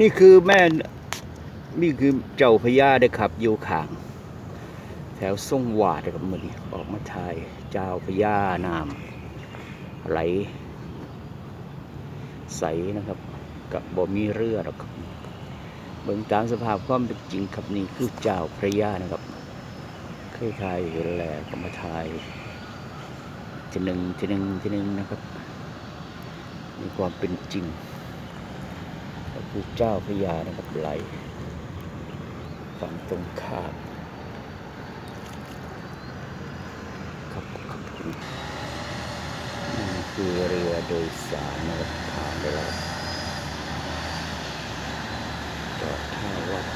นี่คือแม่ นี่คือเจ้าพญาได้ครับอยู่ขาง แถวทรงหวาดนะครับมือนี้ออกมาถ่ายเจ้าพญานามไหล ใสนะครับ กับบ่มีเรือหรอกครับเบิ่งตามสภาพความเป็นจริงครับนี่คือเจ้าพระยานะครับ เคยถ่ายอยู่แล้วก็มาถ่ายทีหนึ่งทีหนึ่งทีหนึ่งนะครับ มีความเป็นจริง คือเจ้าพญานะครับไหลฝั่งตรงข้ามครับครับคือเรือโดยสารนะครับผ่านไปแล้วจอดท่าวัด